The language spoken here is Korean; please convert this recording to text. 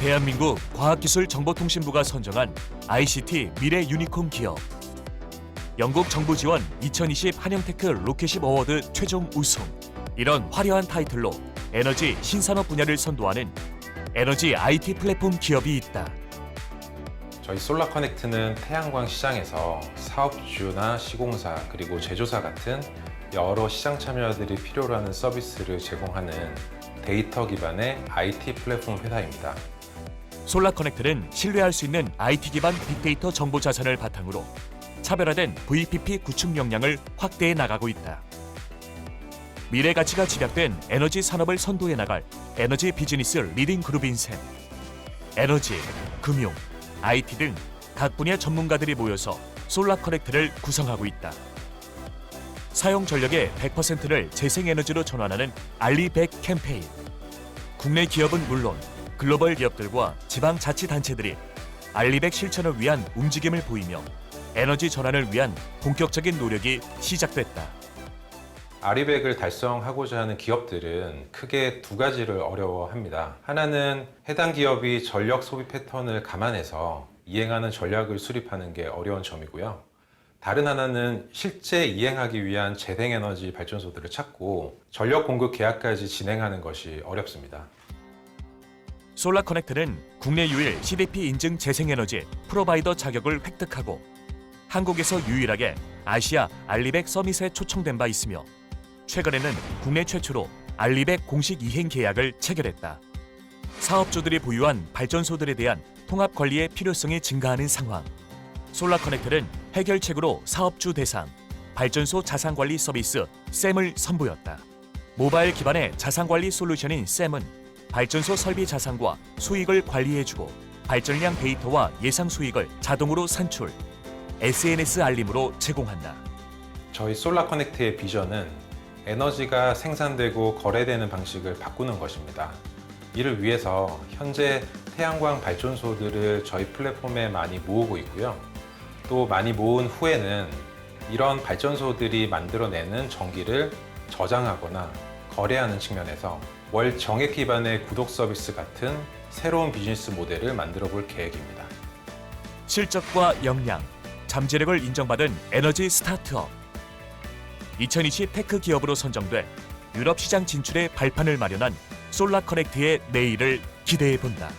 대한민국 과학기술정보통신부가 선정한 ICT 미래 유니콘 기업. 영국 정부 지원 2020 한영테크 로켓십 어워드 최종 우승. 이런 화려한 타이틀로 에너지 신산업 분야를 선도하는 에너지 IT 플랫폼 기업이 있다. 저희 솔라 커넥트는 태양광 시장에서 사업주나 시공사 그리고 제조사 같은 여러 시장 참여자들이 필요로 하는 서비스를 제공하는 데이터 기반의 IT 플랫폼 회사입니다. 솔라 커넥트는 신뢰할 수 있는 IT 기반 빅데이터 정보 자산을 바탕으로 차별화된 VPP 구축 역량을 확대해 나가고 있다. 미래 가치가 집약된 에너지 산업을 선도해 나갈 에너지 비즈니스 리딩 그룹인 셈. 에너지, 금융, IT 등 각 분야 전문가들이 모여서 솔라 커넥트를 구성하고 있다. 사용 전력의 100%를 재생에너지로 전환하는 알리백 캠페인. 국내 기업은 물론 글로벌 기업들과 지방자치단체들이 알리백 실천을 위한 움직임을 보이며 에너지 전환을 위한 본격적인 노력이 시작됐다. 아리백을 달성하고자 하는 기업들은 크게 두 가지를 어려워합니다. 하나는 해당 기업이 전력 소비 패턴을 감안해서 이행하는 전략을 수립하는 게 어려운 점이고요. 다른 하나는 실제 이행하기 위한 재생에너지 발전소들을 찾고 전력 공급 계약까지 진행하는 것이 어렵습니다. 솔라 커넥트는 국내 유일 CDP 인증 재생에너지 프로바이더 자격을 획득하고 한국에서 유일하게 아시아 알리백 서밋에 초청된 바 있으며 최근에는 국내 최초로 알리백 공식 이행 계약을 체결했다. 사업주들이 보유한 발전소들에 대한 통합 관리의 필요성이 증가하는 상황. 솔라 커넥트는 해결책으로 사업주 대상 발전소 자산 관리 서비스 샘을 선보였다. 모바일 기반의 자산 관리 솔루션인 샘은 발전소 설비 자산과 수익을 관리해주고 발전량 데이터와 예상 수익을 자동으로 산출, SNS 알림으로 제공한다. 저희 솔라 커넥트의 비전은 에너지가 생산되고 거래되는 방식을 바꾸는 것입니다. 이를 위해서 현재 태양광 발전소들을 저희 플랫폼에 많이 모으고 있고요. 또 많이 모은 후에는 이런 발전소들이 만들어내는 전기를 저장하거나 거래하는 측면에서 월 정액 기반의 구독 서비스 같은 새로운 비즈니스 모델을 만들어 볼 계획입니다. 실적과 역량, 잠재력을 인정받은 에너지 스타트업. 2020 테크 기업으로 선정돼 유럽 시장 진출의 발판을 마련한 솔라 커넥트의 내일을 기대해 본다.